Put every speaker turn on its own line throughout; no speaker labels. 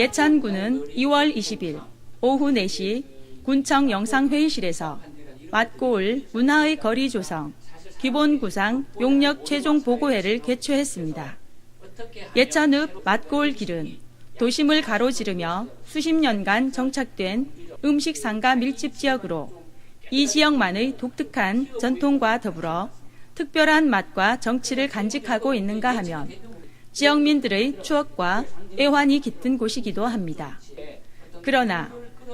예찬군은 2월 20일 오후 4시 군청 영상회의실에서 맞고올 문화의 거리 조성, 기본 구상 용역 최종 보고회를 개최했습니다. 예찬읍 맞고올 길은 도심을 가로지르며 수십 년간 정착된 음식 상가 밀집 지역으로 이 지역만의 독특한 전통과 더불어 특별한 맛과 정치를 간직하고 있는가 하면 지역민들의 추억과 애환이 깃든 곳이기도 합니다. 그러나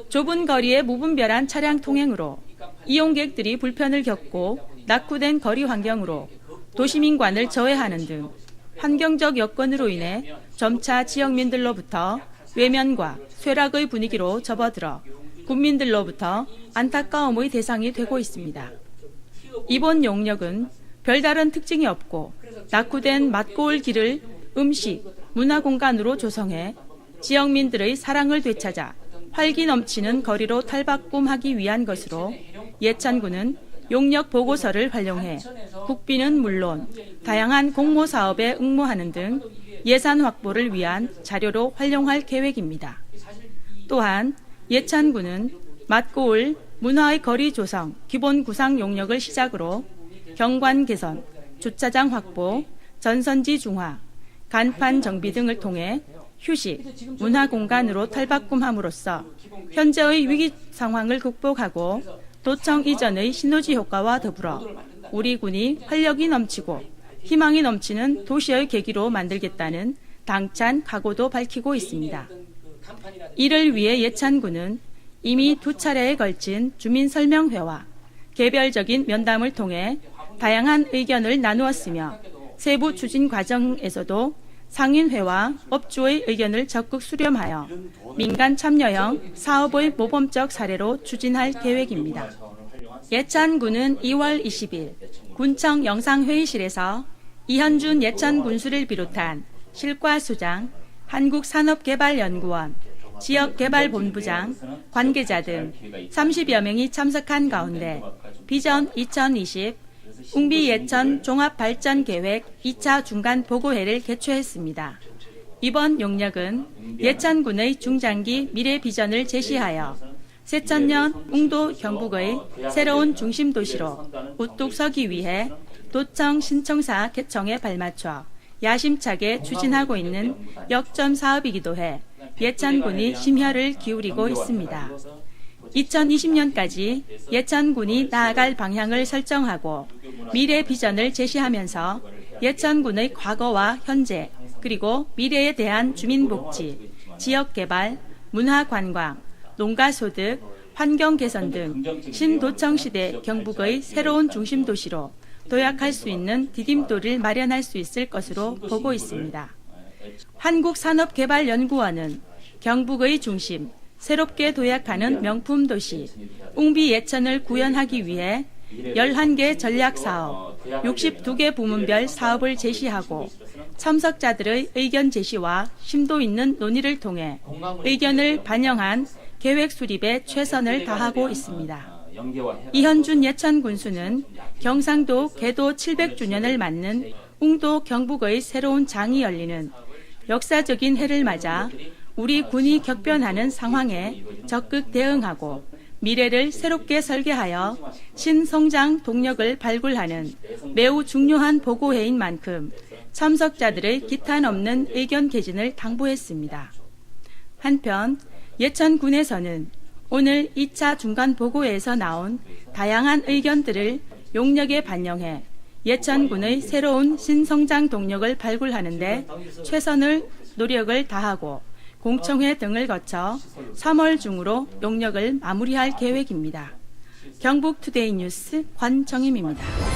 좁은 거리의 무분별한 차량 통행으로 이용객들이 불편을 겪고 낙후된 거리 환경으로 도시민관을 저해하는 등 환경적 여건으로 인해 점차 지역민들로부터 외면과 쇠락의 분위기로 접어들어 국민들로부터 안타까움의 대상이 되고 있습니다. 이번 용역은 별다른 특징이 없고 낙후된 맛고울 길을 음식, 문화 공간으로 조성해 지역민들의 사랑을 되찾아 활기 넘치는 거리로 탈바꿈하기 위한 것으로 예찬군은 용역 보고서를 활용해 국비는 물론 다양한 공모 사업에 응모하는 등 예산 확보를 위한 자료로 활용할 계획입니다. 또한 예찬군은 맞고올 문화의 거리 조성 기본 구상 용역을 시작으로 경관 개선, 주차장 확보, 전선지 중화, 간판 정비 등을 통해 휴식, 문화 공간으로 탈바꿈함으로써 현재의 위기 상황을 극복하고 도청 이전의 시너지 효과와 더불어 우리 군이 활력이 넘치고 희망이 넘치는 도시의 계기로 만들겠다는 당찬 각오도 밝히고 있습니다. 이를 위해 예찬군은 이미 두 차례에 걸친 주민 설명회와 개별적인 면담을 통해 다양한 의견을 나누었으며 세부 추진 과정에서도 상인회와 업주의 의견을 적극 수렴하여 민간 참여형 사업의 모범적 사례로 추진할 계획입니다. 예찬군은 2월 20일 군청 영상회의실에서 이현준 예천 군수를 비롯한 실과수장, 한국산업개발연구원, 지역개발본부장, 관계자 등 30여 명이 참석한 가운데 비전 2020 웅비 예천 종합발전계획 2차 중간 보고회를 개최했습니다. 이번 용역은 예천군의 중장기 미래 비전을 제시하여 새천년 웅도 경북의 새로운 중심 도시로 우뚝 서기 위해 도청 신청사 개청에 발맞춰 야심차게 추진하고 있는 역점 사업이기도 해 예천군이 심혈을 기울이고 있습니다. 2020년까지 예천군이 나아갈 방향을 설정하고 미래 비전을 제시하면서 예천군의 과거와 현재 그리고 미래에 대한 주민복지, 지역개발, 문화관광, 농가소득, 환경 개선 등 신도청 시대 경북의 새로운 중심 도시로 도약할 수 있는 디딤돌을 마련할 수 있을 것으로 보고 있습니다. 한국산업개발연구원은 경북의 중심, 새롭게 도약하는 명품 도시, 웅비 예천을 구현하기 위해 11개 전략 사업, 62개 부문별 사업을 제시하고 참석자들의 의견 제시와 심도 있는 논의를 통해 의견을 반영한 계획 수립에 최선을 다하고 있습니다. 이현준 예천 군수는 경상도 개도 700주년을 맞는 웅도 경북의 새로운 장이 열리는 역사적인 해를 맞아 우리 군이 격변하는 상황에 적극 대응하고 미래를 새롭게 설계하여 신성장 동력을 발굴하는 매우 중요한 보고회인 만큼 참석자들의 기탄 없는 의견 개진을 당부했습니다. 한편 예천군에서는 오늘 2차 중간 보고회에서 나온 다양한 의견들을 용역에 반영해 예천군의 새로운 신성장 동력을 발굴하는 데 최선을 노력을 다하고 공청회 등을 거쳐 3월 중으로 용역을 마무리할 계획입니다. 경북투데이 뉴스 관정임입니다.